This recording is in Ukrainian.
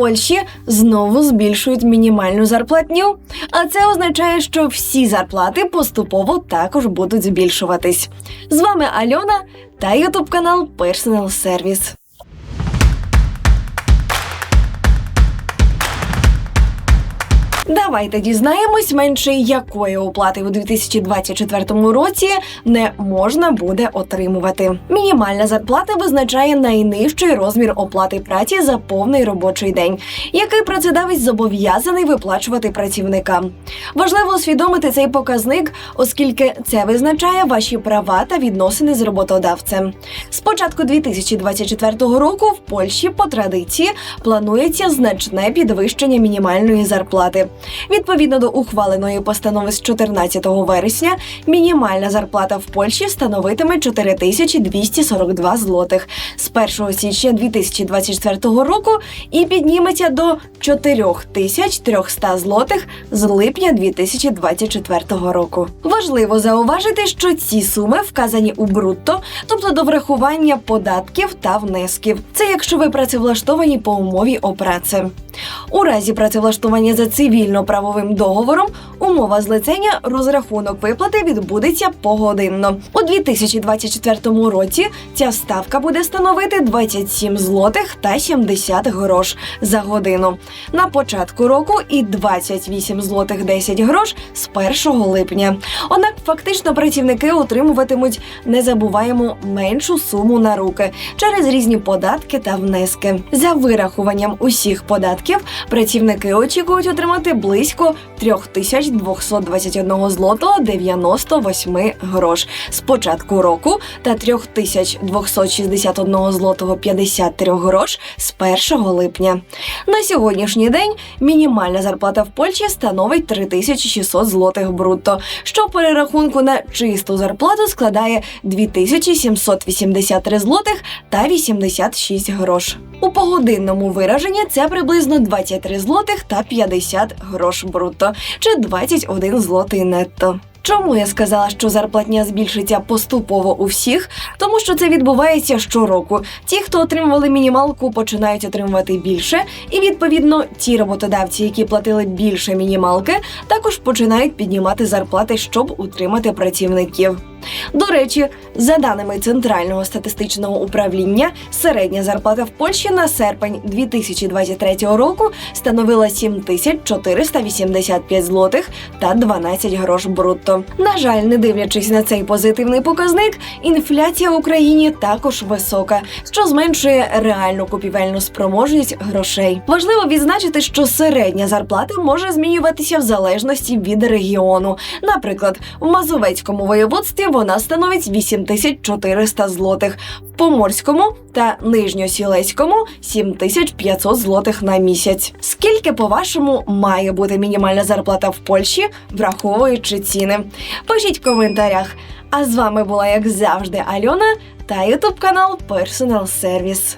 Польщі знову збільшують мінімальну зарплатню, а це означає, що всі зарплати поступово також будуть збільшуватись. З вами Альона та ютуб канал Personal Service. Давайте дізнаємось менше, якої оплати у 2024 році не можна буде отримувати. Мінімальна зарплата визначає найнижчий розмір оплати праці за повний робочий день, який працедавець зобов'язаний виплачувати працівникам. Важливо усвідомити цей показник, оскільки це визначає ваші права та відносини з роботодавцем. З початку 2024 року в Польщі по традиції планується значне підвищення мінімальної зарплати. Відповідно до ухваленої постанови з 14 вересня, мінімальна зарплата в Польщі становитиме 4242 злотих з 1 січня 2024 року і підніметься до 4300 злотих з липня 2024 року. Важливо зауважити, що ці суми вказані у брутто, тобто до врахування податків та внесків. Це якщо ви працевлаштовані по умові о. У разі працевлаштування за цивільно-правовим договором умова злицення розрахунок виплати відбудеться погодинно. У 2024 році ця ставка буде становити 27 злотих та 70 грош за годину. На початку року і 28 злотих 10 грош з 1 липня. Однак фактично працівники отримуватимуть незабуваємо меншу суму на руки через різні податки та внески. За вирахуванням усіх податків працівники очікують отримати близько 3221 злотого 98 грош з початку року та 3261 злотого 53 грош з 1 липня. На сьогоднішній день мінімальна зарплата в Польщі становить 3600 злотих брутто, що перерахунку на чисту зарплату складає 2783 злотих та 86 грош. У погодинному вираженні це приблизно 23 злотих та 50 грош брутто, чи 21 злотий нетто. Чому я сказала, що зарплатня збільшиться поступово у всіх? Тому що це відбувається щороку. Ті, хто отримували мінімалку, починають отримувати більше, і відповідно ті роботодавці, які платили більше мінімалки, також починають піднімати зарплати, щоб утримати працівників. До речі, за даними Центрального статистичного управління, середня зарплата в Польщі на серпень 2023 року становила 7485 злотих та 12 грош брутто. На жаль, не дивлячись на цей позитивний показник, інфляція в Україні також висока, що зменшує реальну купівельну спроможність грошей. Важливо відзначити, що середня зарплата може змінюватися в залежності від регіону. Наприклад, в Мазовецькому воєводстві вона становить 8400 злотих, в Поморському та Нижньосілеському 7500 злотих на місяць. Скільки, по-вашому, має бути мінімальна зарплата в Польщі, враховуючи ціни? Пишіть в коментарях. А з вами була, як завжди, Альона та ютуб канал Personal Service.